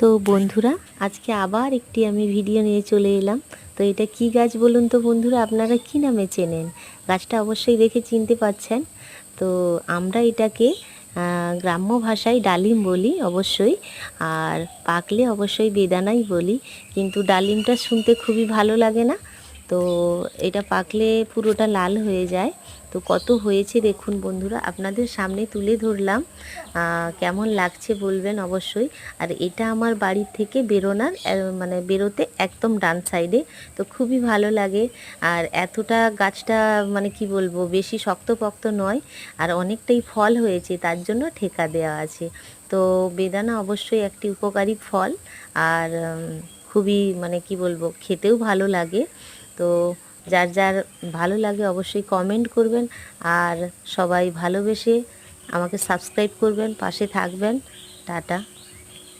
তো বন্ধুরা, আজকে আবার একটি আমি ভিডিও নিয়ে চলে এলাম। তো এটা কি গাছ বলুন তো বন্ধুরা, আপনারা কি নামে চেনেন? গাছটা অবশ্যই দেখে চিনতে পাচ্ছেন। তো আমরা এটাকে গ্রাম্য ভাষায় ডালিম বলি অবশ্যই, আর পাকলে অবশ্যই বেদানাই বলি। কিন্তু ডালিমটা শুনতে খুবই ভালো লাগে না। তো এটা পাকলে পুরোটা লাল হয়ে যায়। তো কত হয়েছে দেখুন বন্ধুরা, আপনাদের সামনে তুলে ধরলাম। কেমন লাগছে বলবেন অবশ্যই। আর এটা আমার বাড়ির থেকে বেরোনার মানে বেরোতে একদম ডান সাইডে। তো খুবই ভালো লাগে। আর এতটা গাছটা মানে কি বলব, বেশি শক্তপোক্ত নয়, আর অনেকটাই ফল হয়েছে, তার জন্য ঠেকা দেওয়া আছে। তো বেদানা অবশ্যই একটি উপকারী ফল। আর খুবই মানে কি বলব, খেতেও ভালো লাগে। তো যার যার ভালো লাগে অবশ্যই কমেন্ট করবেন আর সবাই ভালোবেসে আমাকে সাবস্ক্রাইব করবেন, পাশে থাকবেন। টাটা।